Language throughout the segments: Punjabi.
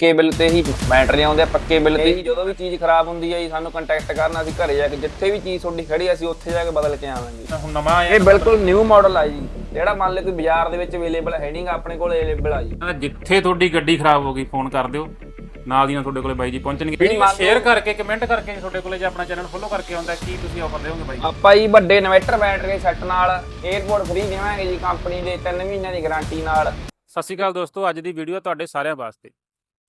ਪੱਕੇ ਬਿੱਲ ਤੇ ਹੀ ਬੈਟਰੀ ਆਉਂਦੇ ਆ ਪੱਕੇ ਬਿੱਲ ਤੇ ਹੀ ਜਦੋਂ ਵੀ ਚੀਜ਼ ਖਰਾਬ ਹੁੰਦੀ ਹੈ ਜੀ ਸਾਨੂੰ ਕੰਟੈਕਟ ਕਰਨਾ ਅਸੀਂ ਘਰੇ ਜਾ ਕੇ ਜਿੱਥੇ ਵੀ ਚੀਜ਼ ਤੁਹਾਡੀ ਖੜੀ ਆ, ਅਸੀਂ ਉੱਥੇ ਜਾ ਕੇ ਬਦਲ ਕੇ ਆਵਾਂਗੇ ਹੁਣ ਨਵਾਂ ਆਇਆ ਇਹ ਬਿਲਕੁਲ ਨਿਊ ਮਾਡਲ ਆ ਜੀ। ਜਿਹੜਾ ਮੰਨ ਲਓ ਕੋਈ ਬਾਜ਼ਾਰ ਦੇ ਵਿੱਚ ਅਵੇਲੇਬਲ ਹੈ ਨਹੀਂਗਾ ਆਪਣੇ ਕੋਲ ਅਵੇਲੇਬਲ ਆ ਜੀ। ਜਿੱਥੇ ਤੁਹਾਡੀ ਗੱਡੀ ਖਰਾਬ ਹੋ ਗਈ ਫੋਨ ਕਰ ਦਿਓ। ਨਾਲ ਦੀ ਨਾਲ ਤੁਹਾਡੇ ਕੋਲੇ ਬਾਈ ਜੀ ਪਹੁੰਚਣਗੇ। ਵੀਡੀਓ ਸ਼ੇਅਰ ਕਰਕੇ ਕਮੈਂਟ ਕਰਕੇ ਤੁਹਾਡੇ ਕੋਲੇ ਜੇ ਆਪਣਾ ਚੈਨਲ ਫੋਲੋ ਕਰਕੇ ਆਉਂਦਾ ਕੀ ਤੁਸੀਂ ਆਫਰ ਦੇਵੋਗੇ ਬਾਈ ਆਪਾਂ ਜੀ ਵੱਡੇ ਇਨਵਰਟਰ ਬੈਟਰੀ ਸੈੱਟ ਨਾਲ 에어ਪੋਰਟ ਫ੍ਰੀ ਦੇਵਾਂਗੇ ਜੀ ਕੰਪਨੀ ਦੇ 3 ਮਹੀਨਿਆਂ ਦੀ ਗਾਰੰਟੀ ਨਾਲ। ਸਤਿ ਸ਼੍ਰੀ ਅਕਾਲ ਦੋਸਤੋ ਅੱਜ ਦੀ ਵੀਡੀਓ ਤੁਹਾਡੇ ਸਾਰਿਆਂ ਵਾਸਤੇ।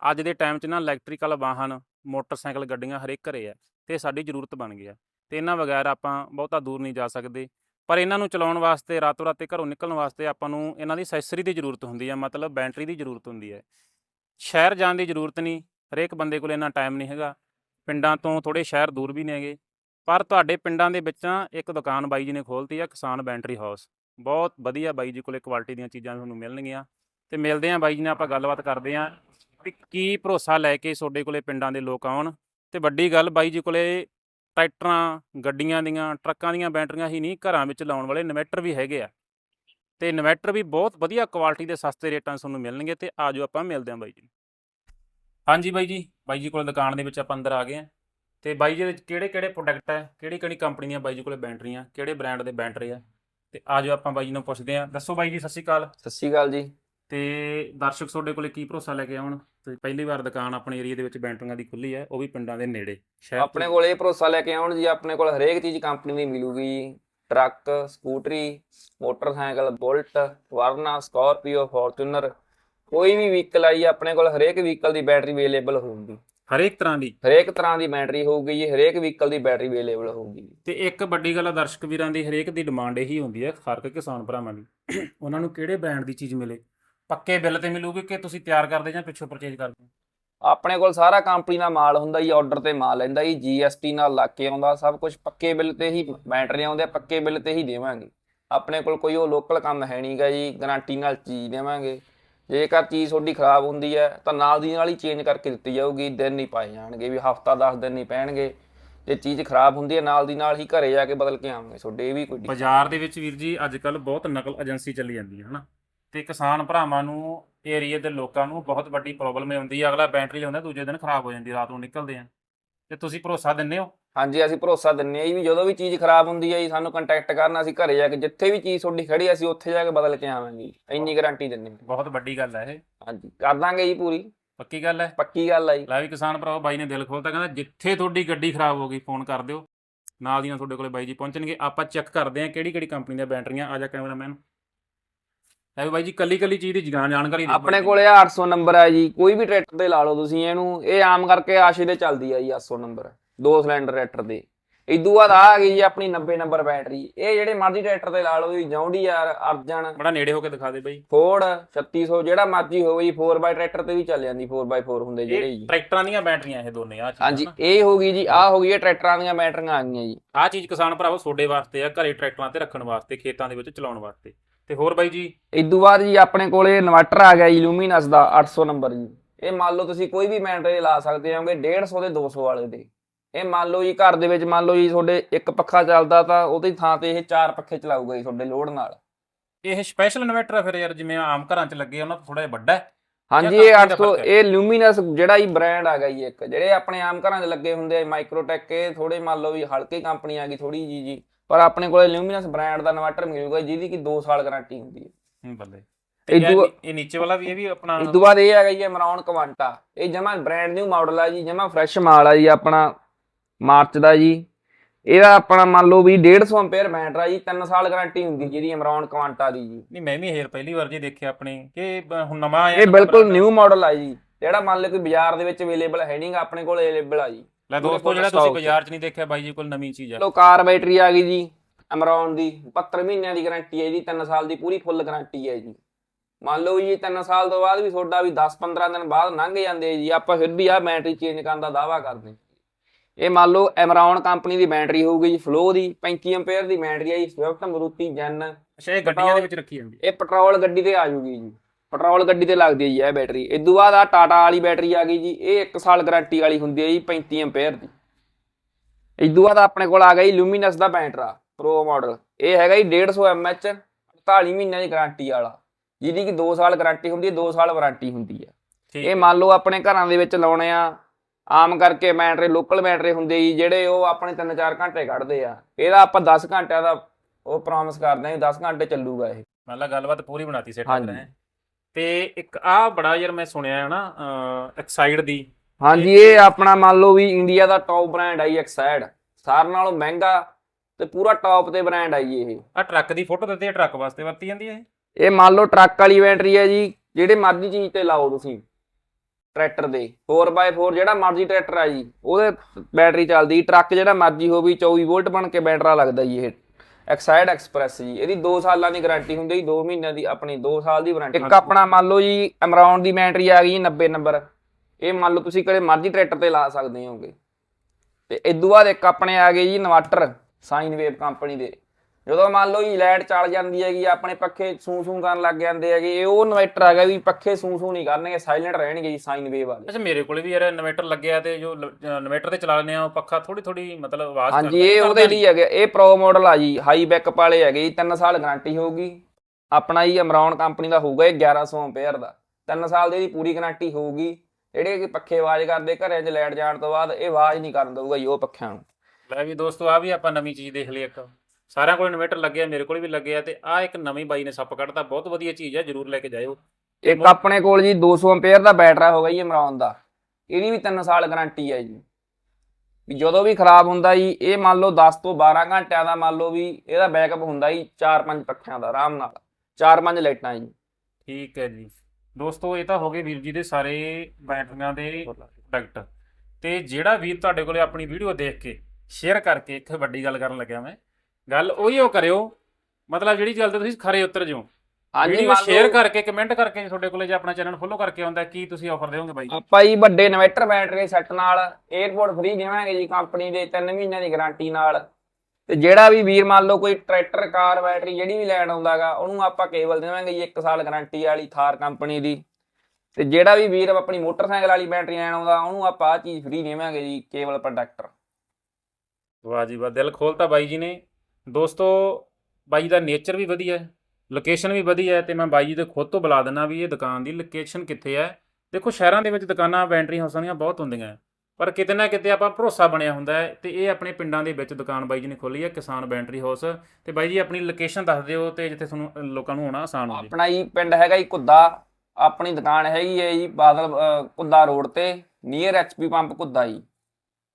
ਅੱਜ ਦੇ ਟਾਈਮ 'ਚ ਨਾ ਇਲੈਕਟ੍ਰੀਕਲ ਵਾਹਨ, ਮੋਟਰਸਾਈਕਲ, ਗੱਡੀਆਂ ਹਰੇਕ ਘਰੇ ਆ ਤੇ ਸਾਡੀ ਜ਼ਰੂਰਤ ਬਣ ਗਈ ਆ ਤੇ ਇਹਨਾਂ ਬਗੈਰ ਆਪਾਂ ਬਹੁਤਾ ਦੂਰ ਨਹੀਂ ਜਾ ਸਕਦੇ। ਪਰ ਇਹਨਾਂ ਨੂੰ ਚਲਾਉਣ ਵਾਸਤੇ, ਰਾਤੋਂ ਰਾਤੇ ਘਰੋਂ ਨਿਕਲਣ ਵਾਸਤੇ ਆਪਾਂ ਨੂੰ ਇਹਨਾਂ ਦੀ ਅਸੈਸਰੀ ਦੀ ਜ਼ਰੂਰਤ ਹੁੰਦੀ ਹੈ ਮਤਲਬ ਬੈਟਰੀ ਦੀ ਜ਼ਰੂਰਤ ਹੁੰਦੀ ਹੈ ਸ਼ਹਿਰ ਜਾਣ ਦੀ ਜ਼ਰੂਰਤ ਨਹੀਂ, ਹਰੇਕ ਬੰਦੇ ਕੋਲ ਇੰਨਾ ਟਾਈਮ ਨਹੀਂ ਹੈਗਾ। ਪਿੰਡਾਂ ਤੋਂ ਥੋੜੇ ਸ਼ਹਿਰ ਦੂਰ ਵੀ ਨੇਗੇ ਪਰ ਤੁਹਾਡੇ ਪਿੰਡਾਂ ਦੇ ਵਿੱਚ ਨਾ ਇੱਕ ਦੁਕਾਨ ਬਾਈ ਜੀ ਨੇ ਖੋਲਤੀ ਆ, ਕਿਸਾਨ ਬੈਟਰੀ ਹਾਊਸ ਬਹੁਤ ਵਧੀਆ ਬਾਈ ਜੀ ਕੋਲੇ ਕੁਆਲਿਟੀ ਦੀਆਂ ਚੀਜ਼ਾਂ ਤੁਹਾਨੂੰ ਮਿਲਣਗੀਆਂ। ਤੇ ਮਿਲਦੇ ਆਂ ਬਾਈ ਜੀ ਨਾਲ ਆਪਾਂ ਗੱਲਬਾਤ ਕਰਦੇ ਆਂ ਵੀ ਕੀ ਭਰੋਸਾ ਲੈ ਕੇ ਤੁਹਾਡੇ ਕੋਲੇ ਪਿੰਡਾਂ ਦੇ ਲੋਕ ਆਉਣ? ਤੇ ਵੱਡੀ ਗੱਲ ਬਾਈ ਜੀ ਕੋਲੇ ਟਰੈਕਟਰਾਂ, ਗੱਡੀਆਂ ਦੀਆਂ, ਟਰੱਕਾਂ ਦੀਆਂ ਬੈਟਰੀਆਂ ਹੀ ਨਹੀਂ ਘਰਾਂ ਵਿੱਚ ਲਾਉਣ ਵਾਲੇ ਇਨਵੈਟਰ ਵੀ ਹੈਗੇ ਆ। ਤੇ ਇਨਵੈਟਰ ਵੀ ਬਹੁਤ ਵਧੀਆ ਕੁਆਲਿਟੀ ਦੇ ਸਸਤੇ ਰੇਟਾਂ 'ਚ ਤੁਹਾਨੂੰ ਮਿਲਣਗੇ ਤੇ ਆਜੋ ਆਪਾਂ ਮਿਲਦੇ ਆਂ ਬਾਈ ਜੀ। ਹਾਂਜੀ ਬਾਈ ਜੀ ਬਾਈ ਜੀ ਕੋਲ ਦੁਕਾਨ ਦੇ ਵਿੱਚ ਆਪਾਂ ਅੰਦਰ ਆ ਗਏ ਆਂ ਤੇ ਬਾਈ ਜੀ ਦੇ ਵਿੱਚ ਕਿਹੜੇ ਕਿਹੜੇ ਪ੍ਰੋਡਕਟ ਹੈ, ਕਿਹੜੀ ਕਿਹੜੀ ਕੰਪਨੀ ਦੀਆਂ ਬਾਈ ਜੀ ਕੋਲੇ ਬੈਟਰੀਆਂ, ਕਿਹੜੇ ਬ੍ਰਾਂਡ ਦੇ ਬੈਟਰੀ ਆ? ਤੇ ਆਜੋ ਆਪਾਂ ਬਾਈ ਜੀ ਨੂੰ ਪੁੱਛਦੇ ਆਂ ਦੱਸੋ ਬਾਈ ਜੀ, ਸਤਿ ਸ਼੍ਰੀ ਅਕਾਲ। ਸਤਿ ਸ਼੍ਰੀ ਅਕਾਲ ਜੀ। ਤੇ ਦਰਸ਼ਕ ਤੁਹਾਡੇ ਕੋਲੇ ਕੀ ਭਰੋਸਾ ਲੈ ਕੇ ਆਉਣ? ਤੇ ਪਹਿਲੀ ਵਾਰ ਦੁਕਾਨ ਆਪਣੇ ਏਰੀਆ ਦੇ ਵਿੱਚ ਬੈਂਟਰੀਆਂ ਦੀ ਖੁੱਲੀ ਹੈ ਉਹ ਵੀ ਪਿੰਡਾਂ ਦੇ ਨੇੜੇ ਸ਼ਹਿਰ ਤੋਂ- ਆਪਣੇ ਕੋਲ ਇਹ ਭਰੋਸਾ ਲੈ ਕੇ ਆਉਣ ਜੀ ਆਪਣੇ ਕੋਲ ਹਰੇਕ ਚੀਜ਼ ਕੰਪਨੀ ਦੀ ਮਿਲੂਗੀ। ਜੀ truck Scooty motorcycle Bullet Verna Scorpio Fortuner ਕੋਈ ਵੀ ਵਹੀਕਲ ਆਈ ਆਪਣੇ ਕੋਲ ਹਰੇਕ ਵਹੀਕਲ ਦੀ ਬੈਟਰੀ ਅਵੇਲੇਬਲ ਹੋਊਗੀ। ਹਰੇਕ ਤਰ੍ਹਾਂ ਦੀ? ਹਰੇਕ ਤਰ੍ਹਾਂ ਦੀ ਬੈਟਰੀ ਹੋਊਗੀ ਜੀ ਹਰੇਕ ਵਹੀਕਲ ਦੀ ਬੈਟਰੀ ਅਵੇਲੇਬਲ ਹੋਊਗੀ ਜੀ। ਤੇ ਇੱਕ ਵੱਡੀ ਗੱਲ ਆ ਦਰਸ਼ਕ ਵੀਰਾਂ ਦੀ ਹਰੇਕ ਦੀ ਡਿਮਾਂਡ ਇਹੀ ਹੁੰਦੀ ਹੈ ਕਰਕੇ ਕਿਸਾਨ ਭਰਾਵਾਂ ਦੀ। ਉਹਨਾਂ ਨੂੰ ਕਿਹੜੇ ਬ੍ਰਾਂਡ ਦੀ ਚੀਜ਼ ਮਿਲੇ? ਪੱਕੇ ਬਿੱਲ ਤੇ ਮਿਲੂਗੀ ਕਿ ਤੁਸੀਂ ਤਿਆਰ ਕਰਦੇ ਜਾਂ ਪਿੱਛੋਂ ਪਰਚੇਜ ਕਰਦੇ? ਹੋ? ਆਪਣੇ ਕੋਲ ਸਾਰਾ ਕੰਪਨੀ ਦਾ ਮਾਲ ਹੁੰਦਾ ਜੀ ਆਰਡਰ ਤੇ ਮਾਲ ਲੈਂਦਾ ਜੀ ਜੀਐਸਟੀ ਨਾਲ ਲੱਗ ਕੇ ਆਉਂਦਾ ਸਭ ਕੁਝ ਪੱਕੇ ਬਿੱਲ ਤੇ ਹੀ ਬੈਟਰੀ ਆਉਂਦੇ ਆ, ਪੱਕੇ ਬਿੱਲ ਤੇ ਹੀ ਦੇਵਾਂਗੇ। ਆਪਣੇ ਕੋਲ ਕੋਈ ਉਹ ਲੋਕਲ ਕੰਮ ਹੈ ਨਹੀਂਗਾ ਜੀ ਗਾਰੰਟੀ ਨਾਲ ਚੀਜ਼ ਦੇਵਾਂਗੇ। ਜੇਕਰ ਚੀਜ਼ ਤੁਹਾਡੀ ਖਰਾਬ ਹੁੰਦੀ ਹੈ ਤਾਂ ਨਾਲ ਦੀ ਨਾਲ ਹੀ ਚੇਂਜ ਕਰਕੇ ਦਿੱਤੀ ਜਾਊਗੀ ਦਿਨ ਨਹੀਂ ਪਾਏ ਜਾਣਗੇ ਵੀ ਹਫਤਾ 10 ਦਿਨ ਨਹੀਂ ਪੈਣਗੇ। ਜੇ ਚੀਜ਼ ਖਰਾਬ ਹੁੰਦੀ ਹੈ ਨਾਲ ਦੀ ਨਾਲ ਹੀ ਘਰੇ ਜਾ ਕੇ ਬਦਲ ਕੇ ਆਵਾਂਗੇ ਤੁਹਾਡੇ ਇਹ ਵੀ ਕੋਈ ਦਿੱਕਤ ਬਾਜ਼ਾਰ ਦੇ ਵਿੱਚ ਵੀਰ ਜੀ ਅੱਜ ਕੱਲ ਬਹੁਤ ਨਕਲ ਏਜੰਸੀ ਚੱਲੀ ਜਾਂਦੀ ਹੈ ਹਨਾ? ਤੇ ਕਿਸਾਨ ਭਰਾਵਾਂ ਨੂੰ ਏਰੀਆ ਦੇ ਲੋਕਾਂ ਨੂੰ ਬਹੁਤ ਵੱਡੀ ਪ੍ਰੋਬਲਮ ਹੁੰਦੀ ਹੈ ਅਗਲਾ ਬੈਟਰੀ ਲਿਆਉਂਦਾ ਦੂਜੇ ਦਿਨ ਖਰਾਬ ਹੋ ਜਾਂਦੀ ਰਾਤ ਨੂੰ ਨਿਕਲਦੇ ਆ। ਤੇ ਤੁਸੀਂ ਭਰੋਸਾ ਦਿੰਦੇ ਹੋ? ਹਾਂਜੀ ਅਸੀਂ ਭਰੋਸਾ ਦਿੰਨੇ ਆ ਜੀ ਵੀ ਜਦੋਂ ਵੀ ਚੀਜ਼ ਖਰਾਬ ਹੁੰਦੀ ਹੈ ਜੀ ਸਾਨੂੰ ਕੰਟੈਕਟ ਕਰਨਾ ਅਸੀਂ ਘਰੇ ਜਾ ਕੇ ਜਿੱਥੇ ਵੀ ਚੀਜ਼ ਤੁਹਾਡੀ ਖੜੀ ਅਸੀਂ ਉੱਥੇ ਜਾ ਕੇ ਬਦਲ ਕੇ ਆਵਾਂਗੇ ਇੰਨੀ ਗਾਰੰਟੀ ਦਿੰਨੇ ਆ। ਬਹੁਤ ਵੱਡੀ ਗੱਲ ਹੈ ਇਹ। ਹਾਂਜੀ ਕਰ ਦਾਂਗੇ ਜੀ ਪੂਰੀ। ਪੱਕੀ ਗੱਲ ਹੈ ਪੱਕੀ ਗੱਲ ਆ ਜੀ। ਲੈ ਵੀ ਕਿਸਾਨ ਭਰਾਓ ਬਾਈ ਨੇ ਦਿਲ ਖੋਲਤਾ ਕਹਿੰਦਾ ਜਿੱਥੇ ਤੁਹਾਡੀ ਗੱਡੀ ਖਰਾਬ ਹੋ ਗਈ ਫੋਨ ਕਰ ਦਿਓ। ਨਾਲ ਦੀਆਂ ਤੁਹਾਡੇ ਕੋਲੇ ਬਾਈ ਜੀ ਪਹੁੰਚਣਗੇ ਆਪਾਂ ਚੈੱਕ ਕਰਦੇ ਹਾਂ ਕਿਹੜੀ ਕਿਹੜੀ ਕੰਪਨੀ ਦੀਆਂ ਬੈਟਰੀਆਂ ਆ ਜਾ ਕੈਮਰਾਮੈਨ ਲੈ ਵੀ ਬਾਈ ਜੀ ਕੱਲੀ ਕੱਲੀ ਚੀਜ਼ ਦੀ ਜਾਣ- ਜਾਣਕਾਰੀ ਦਿਓ ਆਪਣੇ। ਕੋਲੇ 800 ਨੰਬਰ ਹੈ ਜੀ ਕੋਈ ਵੀ ਟਰੈਕਟਰ ਤੇ ਲਾ ਲਓ ਤੁਸੀਂ ਇਹਨੂੰ ਇਹ ਆਮ ਕਰਕੇ ਆਸ਼ੇ ਦੇ ਚੱਲਦੀ ਆ ਜੀ 800 ਨੰਬਰ ਦੋ ਸਿਲੰਡਰ ਟਰੈਕਟਰ ਦੇ। ਇਦੋਂ ਬਾਅਦ ਆ ਆ ਗਈ ਜੀ ਆਪਣੀ 90 ਨੰਬਰ ਬੈਟਰੀ ਇਹ ਜਿਹੜੇ ਮਰਜ਼ੀ ਟਰੈਕਟਰ ਤੇ ਲਾ ਲਓ ਜੀ ਜੌਂਡੀਆਰ ਅਰਜਨ। ਬੜਾ ਨੇੜੇ ਹੋ ਕੇ ਦਿਖਾ ਦੇ ਬਾਈ। ਫੋਰਡ 3600 ਜਿਹੜਾ ਮਰਜ਼ੀ ਹੋਵੇ ਜੀ 4x ਟਰੈਕਟਰ ਤੇ ਵੀ ਚੱਲ ਜਾਂਦੀ 4x4 ਹੁੰਦੇ ਜਿਹੜੇ ਇਹ ਜੀ। ਟਰੈਕਟਰਾਂ ਦੀਆਂ ਬੈਟਰੀਆਂ ਇਹ ਦੋਨੇ ਆ ਹਾਂਜੀ ਇਹ ਹੋ ਗਈ ਜੀ ਆ ਹੋ ਗਈ ਇਹ ਟਰੈਕਟਰਾਂ ਦੀਆਂ ਬੈਟਰੀਆਂ ਆ ਗਈਆਂ ਜੀ। ਆਹ ਚੀਜ਼ ਕਿਸਾਨ ਭਰਾਵੋ ਤੁਹਾਡੇ ਵਾਸਤੇ ਆ ਘਰੇ ਟਰੈਕਟਰਾਂ ਤੇ ਰੱਖਣ ਵਾਸਤੇ ਖੇਤਾਂ ਦੇ ਵਿੱਚ ਚਲਾਉਣ ਵਾਸਤੇ। ਤੇ ਹੋਰ ਬਾਈ ਜੀ? ਇਦੋਂ ਬਾਅਦ ਜੀ ਆਪਣੇ ਕੋਲੇ ਇਨਵਰਟਰ ਆ ਗਿਆ ਜੀ ਲੂਮੀਨਸ ਦਾ 800 ਨੰਬਰ ਜੀ। ਇਹ ਮੰਨ ਲਓ ਤੁਸੀਂ ਕੋਈ ਵੀ ਬੈਟਰੀ ਲਾ ਸਕਦੇ ਹੋਗੇ 150 ਦੇ 200 ਵਾਲੇ ਦੇ। ਇਹ ਮੰਨ ਲਓ ਜੀ ਘਰ ਦੇ ਵਿੱਚ ਮੰਨ ਲਓ ਜੀ ਤੁਹਾਡੇ ਇੱਕ ਪੱਖਾ ਚੱਲਦਾ ਤਾਂ ਉਹਦੀ ਥਾਂ ਤੇ ਇਹ ਚਾਰ ਪੱਖੇ ਚਲਾਊਗਾ ਜੀ ਤੁਹਾਡੇ ਲੋਡ ਨਾਲ। ਇਹ ਸਪੈਸ਼ਲ ਇਨਵਰਟਰ ਆ ਫਿਰ ਯਾਰ ਜਿਵੇਂ ਆਮ ਘਰਾਂ 'ਚ ਲੱਗੇ ਉਹਨਾਂ ਤੋਂ ਥੋੜਾ ਜਿਹਾ ਵੱਡਾ ਹੈ? ਹਾਂਜੀ ਇਹ company ਦਾ 800 ਫ਼ਰਕ ਹੈ? ਇਹ ਲੂਮੀਨਸ ਜਿਹੜਾ ਹੀ ਬ੍ਰਾਂਡ ਆ ਗਿਆ ਜੀ ਇੱਕ। ਜਿਹੜੇ ਆਪਣੇ ਆਮ ਘਰਾਂ 'ਚ ਲੱਗੇ ਹੁੰਦੇ ਆ ਮਾਈਕਰੋਟੈਕ ਇਹ ਥੋੜੇ ਮੰਨ ਲਓ ਵੀ ਹਲਕੀ ਕੰਪਨੀ ਆ ਗਈ ਥੋੜੀ ਜੀ ਜੀ। ਪਰ ਆਪਣੇ ਕੋਲੇ ਲੂਮੀਨਸ ਬ੍ਰਾਂਡ ਦਾ ਇਨਵਰਟਰ ਮਿਲੂਗਾ ਜਿਹਦੀ ਕਿ 2 ਸਾਲ ਗਾਰੰਟੀ ਹੁੰਦੀ ਹੈ। ਬੱਲੇ। ਇਹ- ਇਹ ਨੀਚੇ ਵਾਲਾ ਵੀ ਇਹ ਵੀ ਆਪਣਾ? ਇਸ ਤੋਂ ਬਾਅਦ ਇਹ ਹੈਗਾ ਜੀ ਮਰਾਉਨ ਕਵਾਂਟਾ ਇਹ ਜਮਾ ਬ੍ਰਾਂਡ ਨਿਊ ਮਾਡਲ ਆ ਜੀ ਜਮਾ ਫਰੈਸ਼ ਮਾਲ ਆ ਜੀ ਆਪਣਾ ਮਾਰਚ ਦਾ ਜੀ। ਇਹਦਾ ਆਪਣਾ ਮੰਨ ਲਓ ਵੀ 150 ਐਂਪੀਅਰ ਬੈਟਰੀ ਆ ਜੀ 3 ਸਾਲ ਗਾਰੰਟੀ ਹੁੰਦੀ ਜਿਹੜੀ ਮਰਾਉਨ ਕਵਾਂਟਾ ਦੀ ਜੀ। ਨਹੀਂ ਮੈਂ ਵੀ ਹੇਰ ਪਹਿਲੀ ਵਾਰ ਜੀ ਦੇਖਿਆ ਆਪਣੇ ਕਿ ਹੁਣ ਨਵਾਂ ਆਇਆ ਇਹ ਬਿਲਕੁਲ ਨਿਊ ਮਾਡਲ ਆ ਜੀ। ਜਿਹੜਾ ਮੰਨ ਲਓ ਕੋਈ ਬਾਜ਼ਾਰ ਦੇ ਵਿੱਚ ਅਵੇਲੇਬਲ ਹੈ ਨਹੀਂਗਾ ਆਪਣੇ ਕੋਲ ਅਵੇਲੇਬਲ ਆ ਜੀ। ਲੈ ਦੋਸਤੋ ਜਿਹੜਾ ਤੁਸੀਂ। ਬਾਜ਼ਾਰ 'ਚ ਨਹੀਂ ਦੇਖਿਆ ਬਾਈ ਜੀ ਕੋਲ ਨਵੀਂ ਚੀਜ਼ ਆ ਲੋ ਕਾਰ ਬੈਟਰੀ ਆ ਗਈ ਜੀ ਅਮਰੌਨ ਦੀ 72 ਮਹੀਨਿਆਂ ਦੀ ਗਾਰੰਟੀ ਹੈ ਜੀ 3 ਸਾਲ ਦੀ ਪੂਰੀ ਫੁੱਲ ਗਾਰੰਟੀ ਹੈ ਜੀ ਮੰਨ ਲਓ ਜੀ 3 ਸਾਲ ਤੋਂ ਬਾਅਦ ਵੀ ਤੁਹਾਡਾ ਵੀ 10-15 ਦਿਨ ਬਾਅਦ ਲੰਘ ਜਾਂਦੇ ਜੀ ਆਪਾਂ ਫਿਰ ਵੀ ਆ ਬੈਟਰੀ ਚੇਂਜ ਕਰਨ ਦਾ ਦਾਅਵਾ ਕਰਦੇ। ਇਹ ਮੰਨ ਲਓ ਐਮਰੌਨ ਕੰਪਨੀ ਦੀ ਬੈਟਰੀ ਹੋਊਗੀ ਜੀ ਫਲੋ ਦੀ 35 ਐਂਪੀਅਰ ਦੀ ਬੈਟਰੀ ਹੈ ਜੀ ਸਵਿਫਟ ਮਰੂਤੀ ਜੈਨ ਅੱਛਾ ਇਹ ਗੱਡੀਆਂ ਦੇ ਵਿੱਚ ਰੱਖੀ ਜਾਂਦੀ ਇਹ ਪੈਟਰੋਲ ਗੱਡੀ ਤੇ ਆ ਜੂਗੀ ਜੀ ਪੈਟਰੋਲ ਗੱਡੀ ਤੇ ਲੱਗਦੀ ਹੈ ਜੀ ਇਹ ਬੈਟਰੀ। ਇਸ ਤੋਂ ਬਾਅਦ ਆ ਟਾਟਾ ਵਾਲੀ ਬੈਟਰੀ ਆ ਗਈ ਜੀ ਇਹ 1 ਸਾਲ ਗਾਰੰਟੀ ਵਾਲੀ ਹੁੰਦੀ ਹੈ ਜੀ 35 ਐਂਪੀਅਰ ਦੀ। ਇਸ ਤੋਂ ਬਾਅਦ ਆਪਣੇ ਕੋਲ ਆ ਜੀ ਲੂਮੀਨਸ ਦਾ ਬੈਟਰਾ ਪ੍ਰੋ ਮਾਡਲ ਇਹ ਹੈਗਾ ਜੀ 150 mAh 48 ਮਹੀਨਿਆਂ ਦੀ ਗਾਰੰਟੀ ਵਾਲਾ। ਜਿਹਦੀ ਕਿ 2 ਸਾਲ ਗਾਰੰਟੀ ਹੁੰਦੀ ਹੈ 2 ਸਾਲ ਵਾਰੰਟੀ ਹੁੰਦੀ ਹੈ। ਇਹ ਮੰਨ ਲਓ ਆਪਣੇ ਘਰਾਂ ਦੇ ਵਿੱਚ ਲਾਉਣੇ ਆ ਆਮ ਕਰਕੇ ਬੈਟਰੀ ਲੋਕਲ ਬੈਟਰੀ ਹੁੰਦੇ ਜੀ ਜਿਹੜੇ ਉਹ ਆਪਣੇ 3-4 ਘੰਟੇ ਕੱਢਦੇ ਆ। ਇਹਦਾ ਆਪਾਂ 10 ਘੰਟਿਆਂ ਦਾ ਉਹ ਪ੍ਰੋਮਿਸ ਕਰਦੇ ਆ 10 ਘੰਟੇ ਚੱਲੂਗਾ ਇਹ। ਮਤਲਬ ਗੱਲਬਾਤ ਪੂਰੀ ਬਣਾਤੀ ਸੈਟ। ਕਰ ਰਹੇ ਤੇ ਇੱਕ ਆ ਬੜਾ ਯਾਰ ਮੈਂ ਸੁਣਿਆ ਹੈ ਨਾ ਐਕਸਾਈਡ ਦੀ। ਹਾਂਜੀ ਇਹ ਆਪਣਾ ਮੰਨ ਲਓ ਵੀ ਇੰਡੀਆ ਦਾ ਟੌਪ ਬ੍ਰਾਂਡ ਆ ਜੀ ਐਕਸਾਈਡ ਸਾਰਿਆਂ ਨਾਲੋਂ ਮਹਿੰਗਾ ਤੇ ਪੂਰਾ ਟੌਪ ਤੇ ਬ੍ਰਾਂਡ ਆ ਜੀ ਇਹ। ਆ ਟਰੱਕ ਦੀ ਫੋਟੋ ਦਿੱਤੀ ਹੈ ਟਰੱਕ ਵਾਸਤੇ ਵਰਤੀ ਜਾਂਦੀ ਹੈ ਇਹ? ਮੰਨ ਲਓ ਟਰੱਕ ਵਾਲੀ ਬੈਟਰੀ ਹੈ ਜੀ ਜਿਹੜੇ ਮਰਜ਼ੀ ਚੀਜ਼ ਤੇ ਲਾਓ ਤੁਸੀਂ ਟਰੈਕਟਰ ਦੇ। 4x4 ਜਿਹੜਾ ਮਰਜ਼ੀ ਟਰੈਕਟਰ ਆ ਜੀ ਉਹਦੇ ਬੈਟਰੀ ਚੱਲਦੀ। ਟਰੱਕ ਜਿਹੜਾ ਮਰਜ਼ੀ ਹੋਵੇ 24 ਵੋਲਟ ਬਣ ਕੇ ਬੈਟਰਾ ਲੱਗਦਾ ਜੀ ਇਹ। ਐਕਸਾਈਡ ਐਕਸਪ੍ਰੈਸ ਜੀ ਇਹਦੀ 2 ਸਾਲਾਂ ਦੀ ਗਾਰੰਟੀ ਹੁੰਦੀ ਜੀ 2 ਮਹੀਨਿਆਂ ਦੀ ਆਪਣੀ 2 ਸਾਲ ਦੀ ਵਾਰੰਟੀ ਇੱਕ ਆਪਣਾ ਮੰਨ ਲਓ ਜੀ ਅਮਰਾਉਨ ਦੀ ਬੈਟਰੀ ਆ ਗਈ 90 ਨੰਬਰ ਇਹ ਮੰਨ ਲਓ ਤੁਸੀਂ ਕਿਹੜੇ ਮਰਜ਼ੀ ਟਰੈਕਟਰ ਤੇ ਲਾ ਸਕਦੇ ਹੋਗੇ। ਤੇ ਇਦੋਂ ਬਾਅਦ ਇੱਕ ਆਪਣੇ ਆ ਗਏ ਜੀ ਇਨਵਰਟਰ ਸਾਈਨ ਵੇਵ ਕੰਪਨੀ ਦੇ। ਜਦੋਂ ਮੰਨ ਲਓ ਜੀ ਲਾਈਟ ਚੱਲ ਜਾਂਦੀ ਹੈਗੀ ਆਪਣੇ ਪੱਖੇ ਸੂ ਸੂ ਕਰਨ ਲੱਗ ਜਾਂਦੇ ਹੈਗੇ ਇਹ ਉਹ ਇਨਵਰਟਰ ਹੈਗਾ ਵੀ ਪੱਖੇ ਸੂ ਸੂ ਨਹੀਂ ਕਰਨਗੇ ਸਾਇਲੈਂਟ ਰਹਿਣਗੇ ਜੀ ਸਾਈਨ ਵੇਵ ਵਾਲੇ। ਅੱਛਾ ਮੇਰੇ ਕੋਲੇ ਵੀ ਯਾਰ ਇਨਵੇਟਰ ਲੱਗਿਆ ਤੇ ਜੋ ਇਨਵੇਟਰ ਤੇ ਚਲਾ ਲੈਂਦੇ ਆ ਉਹ ਪੱਖਾ ਥੋੜੀ ਥੋੜੀ ਮਤਲਬ ਆਵਾਜ਼ ਹਾਂਜੀ ਕਰਦਾ, ਇਹ ਕਰਦਾ ਉਹਦੇ। ਲਈ ਹੈਗੇ ਇਹ ਪ੍ਰੋ ਮਾਡਲ ਆ ਜੀ ਹਾਈ ਬੈਕਅਪ ਵਾਲੇ ਹੈਗੇ ਜੀ 3 ਸਾਲ ਗਾਰੰਟੀ ਹੋਊਗੀ। ਆਪਣਾ ਜੀ ਅਮਰਾਨ ਕੰਪਨੀ ਦਾ ਹੋਊਗਾ ਇਹ 1100 ਐਂਪੀਅਰ ਦਾ। 3 ਸਾਲ ਦੀ ਇਹਦੀ ਪੂਰੀ ਗਾਰੰਟੀ ਹੋਊਗੀ। ਜਿਹੜੇ ਕਿ ਪੱਖੇ ਆਵਾਜ਼ ਕਰਦੇ ਘਰੇ 'ਚ ਲਾਈਟ ਜਾਣ ਤੋਂ ਬਾਅਦ ਇਹ ਆਵਾਜ਼ ਨਹੀਂ ਕਰਨ ਦਊਗਾ ਜੀ ਉਹ ਪੱਖਿਆਂ ਨੂੰ। ਲੈ ਵੀ ਦੋਸਤੋ ਆ ਵੀ ਆਪਾਂ ਨਵੀਂ ਚੀਜ਼ ਦੇਖ ਲਈ ਇੱਕ। ਸਾਰਿਆਂ ਕੋਲ ਇਨਵੇਟਰ ਲੱਗਿਆ ਮੇਰੇ ਕੋਲ ਵੀ ਲੱਗਿਆ ਤੇ ਆ ਇੱਕ ਨਵੀਂ ਬਾਈ ਨੇ ਸੱਪ ਕੱਢਤਾ ਬਹੁਤ ਵਧੀਆ ਚੀਜ਼ ਹੈ ਜਰੂਰ ਲੈ ਕੇ ਜਾਇਓ। ਇੱਕ ਆਪਣੇ ਕੋਲ ਜੀ 200 ਐਂਪੀਅਰ ਦਾ ਬੈਟਰਾ ਹੋਗਾ ਜੀ ਇਮਰਾਨ ਦਾ। ਇਹਦੀ ਵੀ 3 ਸਾਲ ਗਾਰੰਟੀ ਹੈ ਜੀ। ਵੀ ਜਦੋਂ ਵੀ ਖਰਾਬ ਹੁੰਦਾ ਜੀ ਇਹ ਮੰਨ ਲਓ 10 ਤੋਂ 12 ਘੰਟਿਆਂ ਦਾ ਮੰਨ ਲਓ ਵੀ ਇਹਦਾ ਬੈਕਅਪ ਹੁੰਦਾ ਜੀ 4-5 ਪੱਖਿਆਂ ਦਾ ਆਰਾਮ ਨਾਲ। 4-5 ਲਾਈਟਾਂ ਜੀ। ਠੀਕ ਹੈ ਜੀ। ਦੋਸਤੋ ਇਹ ਤਾਂ ਹੋ ਗਏ ਵੀਰ ਜੀ ਦੇ ਸਾਰੇ ਬੈਟਰੀਆਂ ਦੇ ਪ੍ਰੋਡਕਟ ਤੇ ਜਿਹੜਾ ਵੀਰ ਤੁਹਾਡੇ ਕੋਲੇ ਆਪਣੀ ਵੀਡੀਓ ਦੇਖ ਕੇ ਸ਼ੇਅਰ ਕਰਕੇ ਇੱਕ ਵੱਡੀ ਗੱਲ ਕਰਨ ਲੱਗਿਆ ਮੈਂ ਗੱਲ ਉਹੀ ਉਹ ਕਰਿਓ। ਮਤਲਬ ਜਿਹੜੀ ਗੱਲ ਤੇ ਤੁਸੀਂ ਖਰੇ ਉਤਰ ਜਾਓ। ਹਾਂਜੀ ਵੀਡੀਓ ਮੰਨ ਸ਼ੇਅਰ ਲਓ ਕਰਕੇ ਕਮੈਂਟ ਕਰਕੇ ਜੇ ਤੁਹਾਡੇ ਕੋਲੇ ਜੇ ਆਪਣਾ ਚੈਨਲ ਫੋਲੋ ਕਰਕੇ ਆਉਂਦਾ ਕੀ ਤੁਸੀਂ ਆਫਰ ਦੇਵੋਗੇ ਬਾਈ? ਆਪਾਂ ਜੀ ਵੱਡੇ ਇਨਵਰਟਰ ਬੈਟਰੀ ਸੈੱਟ ਨਾਲ 에어ਪੋਰਟ ਫ੍ਰੀ ਦੇਵਾਂਗੇ ਜੀ ਕੰਪਨੀ ਦੇ 3 ਮਹੀਨਿਆਂ ਦੀ ਗਾਰੰਟੀ ਨਾਲ। ਤੇ ਜਿਹੜਾ ਵੀ ਵੀਰ ਮੰਨ ਲਓ ਕੋਈ ਟਰੈਕਟਰ ਕਾਰ ਬੈਟਰੀ ਜਿਹੜੀ ਵੀ ਲੈਣ ਆਉਂਦਾਗਾ ਉਹਨੂੰ ਆਪਾਂ ਕੇਬਲ ਦੇਵਾਂਗੇ ਜੀ 1 ਸਾਲ ਗਾਰੰਟੀ ਵਾਲੀ ਥਾਰ ਕੰਪਨੀ ਦੀ। ਤੇ ਜਿਹੜਾ ਵੀ ਵੀਰ ਆਪਣੀ ਮੋਟਰਸਾਈਕਲ ਵਾਲੀ ਬੈਟਰੀ ਲੈਣ ਆਉਂਦਾ ਉਹਨੂੰ ਆਪਾਂ ਆ ਚੀਜ਼ ਫ੍ਰੀ ਦੇਵਾਂਗੇ ਜੀ ਕੇਬਲ ਪ੍ਰੋਡਕਟਰ ਵਾਹ ਜੀ ਵਾਹ ਦਿਲ ਖੋਲਤਾ ਬਾਈ ਜੀ ਨੇ। ਦੋਸਤੋ ਬਾਈ ਦਾ ਨੇਚਰ ਵੀ ਵਧੀਆ ਹੈ ਲੋਕੇਸ਼ਨ ਵੀ ਵਧੀਆ ਹੈ ਤੇ ਮੈਂ ਬਾਈ ਜੀ ਦੇ ਖੁਦ ਤੋਂ ਬੁਲਾ ਦਿੰਦਾ ਵੀ ਇਹ ਦੁਕਾਨ ਦੀ ਲੋਕੇਸ਼ਨ ਕਿੱਥੇ ਹੈ। ਦੇਖੋ ਸ਼ਹਿਰਾਂ ਦੇ ਵਿੱਚ ਦੁਕਾਨਾਂ ਬੈਂਟਰੀ ਹਾਊਸਾਂ ਦੀਆਂ ਬਹੁਤ ਹੁੰਦੀਆਂ ਪਰ ਕਿਤੇ ਨਾ ਕਿਤੇ ਆਪਾਂ ਭਰੋਸਾ ਬਣਿਆ ਹੁੰਦਾ ਹੈ ਤੇ ਇਹ ਆਪਣੇ ਪਿੰਡਾਂ ਦੇ ਵਿੱਚ ਦੁਕਾਨ ਬਾਈ ਜੀ ਨੇ ਖੋਲੀ ਹੈ ਕਿਸਾਨ ਬੈਂਟਰੀ ਹਾਊਸ ਤੇ ਬਾਈ ਜੀ ਆਪਣੀ ਲੋਕੇਸ਼ਨ ਦੱਸ ਦਿਓ ਤੇ ਜਿੱਥੇ ਤੁਹਾਨੂੰ ਲੋਕਾਂ ਨੂੰ ਆਉਣਾ ਆਸਾਨ ਹੋ ਜਾਵੇ ਆਪਣਾ ਜੀ ਪਿੰਡ ਹੈਗਾ ਜੀ ਘੁੱਦਾ ਆਪਣੀ ਦੁਕਾਨ ਹੈਗੀ ਹੈ ਜੀ ਬਾਦਲ ਅਹ, ਰੋਡ ਤੇ ਨੀਅਰ ਐਚਪੀ ਪੰਪ ਕੁੱਦਾ ਜੀ।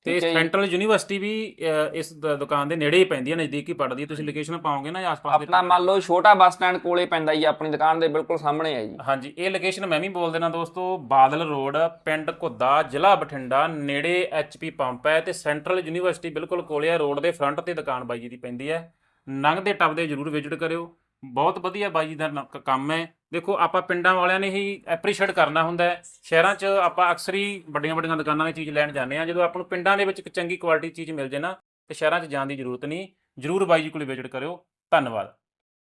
ਤੇ। ਸੈਂਟਰਲ ਯੂਨੀਵਰਸਿਟੀ ਵੀ ਇਸ ਦ- ਦੁਕਾਨ ਦੇ ਨੇੜੇ ਹੀ ਪੈਂਦੀ ਹੈ ਨਜ਼ਦੀਕ ਹੀ ਪੜਦੀ ਹੈ। ਤੁਸੀਂ ਲੋਕੇਸ਼ਨ ਪਾਓਗੇ ਨਾ ਆਸ-ਪਾਸ ਦੇ ਆਪਣਾ ਮੰਨ ਲਓ ਛੋਟਾ ਬੱਸ ਸਟੈਂਡ ਕੋਲੇ ਪੈਂਦਾ ਜੀ ਆਪਣੀ ਦੁਕਾਨ ਦੇ ਬਿਲਕੁਲ ਸਾਹਮਣੇ ਹੈ ਜੀ। ਹਾਂਜੀ ਇਹ ਲੋਕੇਸ਼ਨ ਮੈਂ ਵੀ ਬੋਲ ਦੇਣਾ ਦੋਸਤੋ ਬਾਦਲ ਰੋਡ ਪਿੰਡ ਘੁੱਦਾ ਜ਼ਿਲ੍ਹਾ ਬਠਿੰਡਾ ਨੇੜੇ ਐਚਪੀ ਪੰਪ ਹੈ ਤੇ ਸੈਂਟਰਲ ਯੂਨੀਵਰਸਿਟੀ ਬਿਲਕੁਲ ਕੋਲੇ ਹੈ। ਰੋਡ ਦੇ ਫਰੰਟ ਤੇ ਦੁਕਾਨ ਬਾਈ ਜੀ ਦੀ ਪੈਂਦੀ ਹੈ। ਲੰਘਦੇ ਟੱਪਦੇ ਜਰੂਰ ਵਿਜ਼ਿਟ ਕਰਿਓ। ਬਹੁਤ ਵਧੀਆ ਬਾਈ ਜੀ ਦਾ ਕੰਮ ਹੈ। ਦੇਖੋ, ਆਪਾਂ ਪਿੰਡਾਂ ਵਾਲਿਆਂ ਨੇ ਹੀ ਐਪਰੀਸ਼ੀਏਟ ਕਰਨਾ ਹੁੰਦਾ ਹੈ। ਸ਼ਹਿਰਾਂ 'ਚ ਆਪਾਂ ਅਕਸਰ ਹੀ ਵੱਡੀਆਂ ਵੱਡੀਆਂ ਦੁਕਾਨਾਂ 'ਤੇ ਚੀਜ਼ ਲੈਣ ਜਾਂਦੇ ਆ ਜਦੋਂ ਆਪਾਂ ਨੂੰ ਪਿੰਡਾਂ ਦੇ ਵਿੱਚ ਇੱਕ ਚੰਗੀ ਕੁਆਲਿਟੀ ਚੀਜ਼ ਮਿਲ ਜੇ ਨਾ, ਤੇ ਸ਼ਹਿਰਾਂ 'ਚ ਜਾਣ ਦੀ ਜ਼ਰੂਰਤ ਨਹੀਂ। ਜਰੂਰ ਬਾਈ ਜੀ ਕੋਲੇ ਵਿਜ਼ਿਟ ਕਰਿਓ। ਧੰਨਵਾਦ।